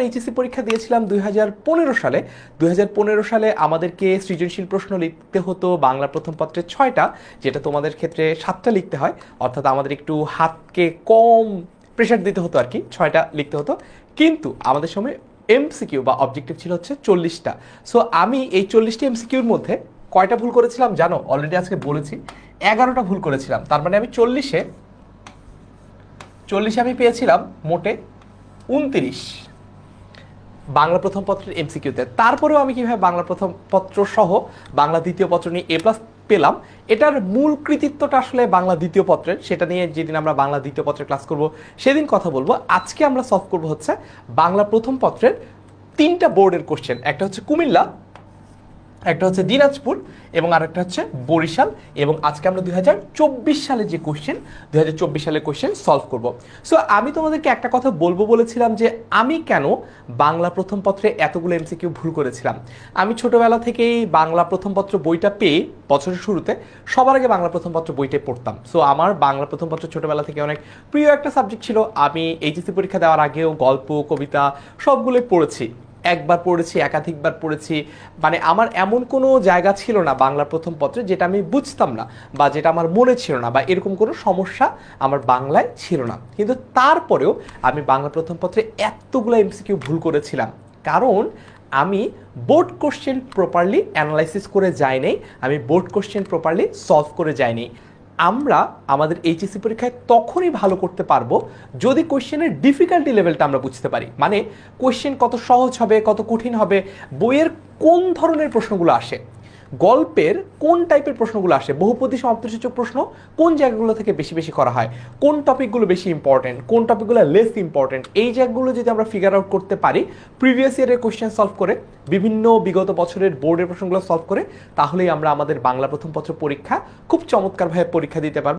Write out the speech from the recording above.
HSC পরীক্ষা দিয়েছিলাম দুই হাজার পনেরো সালে। দু হাজার পনেরো সালে আমাদেরকে সৃজনশীল প্রশ্ন লিখতে হতো বাংলা প্রথম পত্রে ছয়টা, যেটা তোমাদের ক্ষেত্রে সাতটা লিখতে হয়। অর্থাৎ আমাদের একটু হাতকে কম প্রেশার দিতে হতো আর কি, ছয়টা লিখতে হতো। কিন্তু আমাদের সময় এমসিকিউ বা অবজেক্টিভ ছিল হচ্ছে চল্লিশটা। সো আমি এই চল্লিশটি এমসিকিউর মধ্যে কয়টা ভুল করেছিলাম জানো? অলরেডি আজকে বলেছি। এগারোটা ভুল করেছিলাম। তার মানে আমি চল্লিশে চল্লিশে আমি পেয়েছিলাম মোটে উনত্রিশ। বাংলা প্রথম পত্রের এমসিকিউতে তারপরেও আমি কীভাবে বাংলা প্রথম পত্র সহ বাংলা দ্বিতীয় পত্র নিয়ে এ প্লাস পেলাম, এটার মূল কৃতিত্বটা আসলে বাংলা দ্বিতীয় পত্রের। সেটা নিয়ে যেদিন আমরা বাংলা দ্বিতীয় পত্রের ক্লাস করব, সেদিন কথা বলব। আজকে আমরা সলভ করব হচ্ছে বাংলা প্রথম পত্রের তিনটা বোর্ডের কোশ্চেন একটা হচ্ছে কুমিল্লা একটা হচ্ছে দিনাজপুর এবং আরেকটা হচ্ছে বরিশাল এবং আজকে আমরা দুই হাজার চব্বিশ সালে যে কোশ্চেন দুই হাজার চব্বিশ সালের কোশ্চেন সলভ করব। সো আমি তোমাদেরকে একটা কথা বলব বলেছিলাম যে আমি কেন বাংলা প্রথম পত্রে এতগুলো এমসিকিউ ভুল করেছিলাম? আমি ছোটোবেলা থেকেই বাংলা প্রথম পত্র বইটা পেয়ে বছরের শুরুতে সবার আগে বাংলা প্রথম পত্র বইটাই পড়তাম। সো আমার বাংলা প্রথম পত্র ছোটোবেলা থেকে অনেক প্রিয় একটা সাবজেক্ট ছিল। আমি এইচএসসি পরীক্ষা দেওয়ার আগেও গল্প, কবিতা সবগুলোই পড়েছি। একবার পড়েছি, একাধিকবার পড়েছি। মানে আমার এমন কোনো জায়গা ছিল না বাংলা প্রথম পত্রে যেটা আমি বুঝতাম না বা যেটা আমার মনে ছিল না বা এরকম কোনো সমস্যা আমার বাংলায় ছিল না। কিন্তু তারপরেও আমি বাংলা প্রথম পত্রে এতগুলো এমসিকিউ ভুল করেছিলাম। কারণ আমি বোর্ড কোশ্চেন প্রপারলি অ্যানালাইসিস করে যাই নাই, আমি বোর্ড কোশ্চেন প্রপারলি সলভ করে যাইনি আমরা আমাদের এইচএসি পরীক্ষায় তখনই ভালো করতে পারব যদি কোয়েশ্চেনের ডিফিকাল্টি লেভেলটা আমরা বুঝতে পারি। মানে কোয়েশ্চেন কত সহজ হবে, কত কঠিন হবে, বইয়ের কোন ধরনের প্রশ্নগুলো আসে। গল্পের কোন টাইপের প্রশ্নগুলো আসে? বহুপদী সমাপ্তিসূচক প্রশ্ন, কোন জায়গাগুলো থেকে বেশি বেশি করা হয়? কোন টপিকগুলো বেশি ইম্পর্টেন্ট কোন টপিকগুলো লেস ইম্পর্টেন্ট এই জায়গাগুলো যদি আমরা ফিগার আউট করতে পারি প্রিভিয়াস ইয়ারের কোয়েশ্চেন সলভ করে, বিভিন্ন বিগত বছরের বোর্ডের প্রশ্নগুলো সলভ করে, তাহলেই আমরা আমাদের বাংলা প্রথম পত্র পরীক্ষা খুব চমৎকারভাবে পরীক্ষা দিতে পারব।